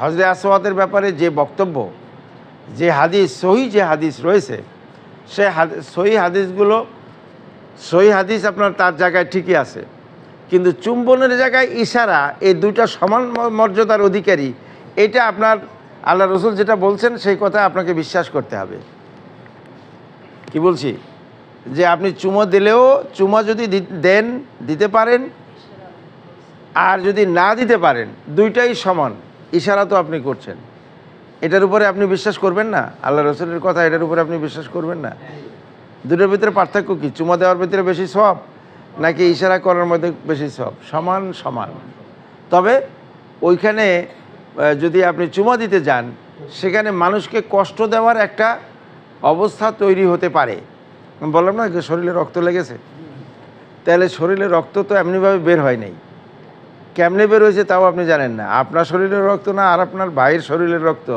হজরে আসওয়াদের ব্যাপারে যে বক্তব্য, যে হাদিস, সহি যে হাদিস রয়েছে, সে সহি হাদিসগুলো, সহি হাদিস আপনার তার জায়গায় ঠিকই আছে। কিন্তু চুম্বনের জায়গায় ইশারা, এই দুইটা সমান মর্যাদার অধিকারী, এটা আপনার আল্লাহ রসুল যেটা বলছেন, সেই কথা আপনাকে বিশ্বাস করতে হবে। কি বলছি? যে আপনি চুমো দিলেও, চুমা যদি দেন, দিতে পারেন, আর যদি না দিতে পারেন, দুইটাই সমান। ইশারা তো আপনি করছেন। এটার উপরে আপনি বিশ্বাস করবেন না? আল্লাহ রসুলের কথা, এটার উপরে আপনি বিশ্বাস করবেন না? দুটোর ভিতরে পার্থক্য কি? চুমা দেওয়ার ভিতরে বেশি সব নাকি ইশারা করার মধ্যে বেশি সব সমান সমান। তবে ওইখানে যদি আপনি চুমা দিতে যান, সেখানে মানুষকে কষ্ট দেওয়ার একটা অবস্থা তৈরি হতে পারে। বললাম না শরীরে রক্ত লেগেছে? তাহলে শরীরে রক্ত তো এমনিভাবে বের হয় নাই। কেমনে বের হয়েছে তাও আপনি জানেন না। আপনার শরীরের রক্ত না আর আপনার ভাইয়ের শরীরের রক্ত।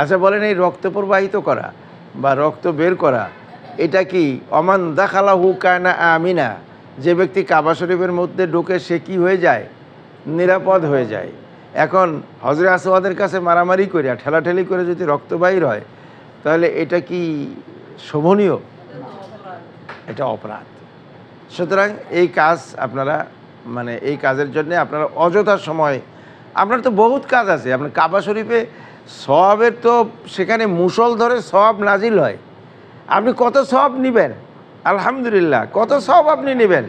আচ্ছা বলেন এই রক্ত প্রবাহিত করা বা রক্ত বের করা, এটা কি অমান দাখালা হু কায়না আমিনা? যে ব্যক্তি কাবা শরীফের মধ্যে ঢুকে সে কি হয়ে যায়? নিরাপদ হয়ে যায়। এখন হজরে আসওয়াদের কাছে মারামারি করে ঠেলাঠেলি করে যদি রক্ত বাহির হয়, তাহলে এটা কি শোভনীয়? এটা অপরাধ। সুতরাং এই কাজ আপনারা মানে এই কাজের জন্য আপনার অযথা সময়, আপনার তো বহুত কাজ আছে, আপনার কাবা শরীফে সবের তো সেখানে মুসল ধরে সব নাজিল হয়। আপনি কত সব নিবেন? আলহামদুলিল্লাহ, কত সব আপনি নেবেন?